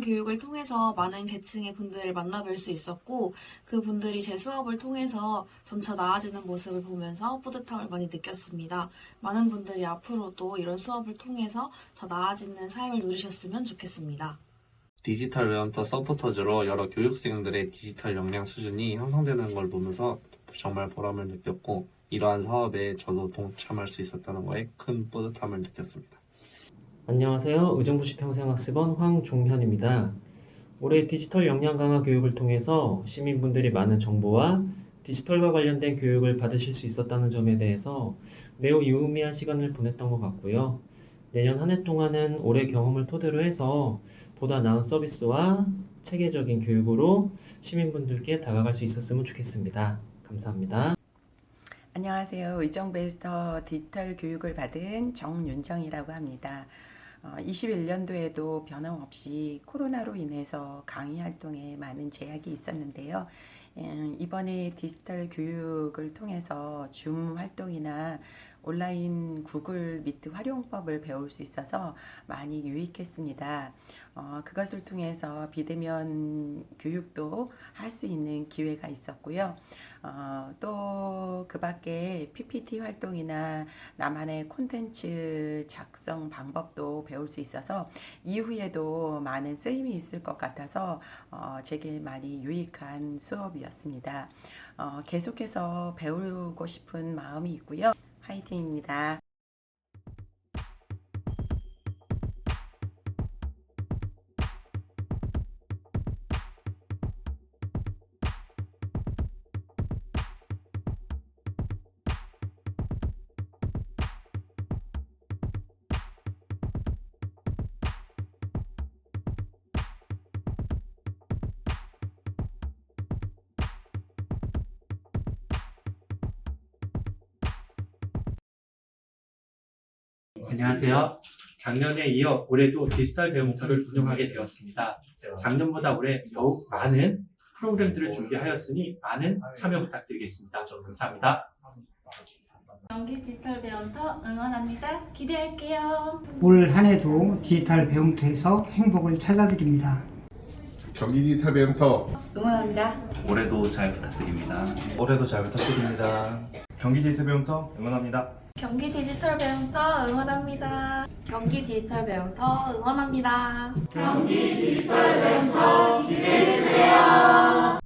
교육을 통해서 많은 계층의 분들을 만나뵐 수 있었고 그 분들이 제 수업을 통해서 점차 나아지는 모습을 보면서 뿌듯함을 많이 느꼈습니다. 많은 분들이 앞으로도 이런 수업을 통해서 더 나아지는 삶을 누리셨으면 좋겠습니다. 디지털 멘터 서포터즈로 여러 교육생들의 디지털 역량 수준이 향상되는 걸 보면서 정말 보람을 느꼈고 이러한 사업에 저도 동참할 수 있었다는 거에 큰 뿌듯함을 느꼈습니다. 안녕하세요. 의정부시 평생학습원 황종현입니다. 올해 디지털 역량 강화 교육을 통해서 시민분들이 많은 정보와 디지털과 관련된 교육을 받으실 수 있었다는 점에 대해서 매우 유의미한 시간을 보냈던 것 같고요. 내년 한 해 동안은 올해 경험을 토대로 해서 보다 나은 서비스와 체계적인 교육으로 시민분들께 다가갈 수 있었으면 좋겠습니다. 감사합니다. 안녕하세요. 의정부에서 디지털 교육을 받은 정윤정이라고 합니다. 어, 21년도에도 변함없이 코로나로 인해서 강의 활동에 많은 제약이 있었는데요. 음, 이번에 디지털 교육을 통해서 줌 활동이나 온라인 구글 미트 활용법을 배울 수 있어서 많이 유익했습니다. 어, 그것을 통해서 비대면 교육도 할 수 있는 기회가 있었고요. 어, 또그 밖에 PPT 활동이나 나만의 콘텐츠 작성 방법도 배울 수 있어서 이후에도 많은 쓰임이 있을 것 같아서 어, 제게 많이 유익한 수업이었습니다. 어, 계속해서 배우고 싶은 마음이 있고요. 화이팅입니다. 안녕하세요. 작년에 이어 올해도 디지털 배움터를 운영하게 되었습니다. 작년보다 올해 더욱 많은 프로그램들을 준비하였으니 많은 참여 부탁드리겠습니다. 감사합니다. 연기 디지털 배움터 응원합니다. 기대할게요. 올 한해도 디지털 배움터에서 행복을 찾아드립니다. 경기 디지털 배움터 응원합니다. 올해도 잘 부탁드립니다. 올해도 잘 부탁드립니다. 경기 디지털 배움터 응원합니다. 경기 디지털 배움터 응원합니다. 경기 디지털 배움터 응원합니다. 경기 디지털 배움터 기대해주세요.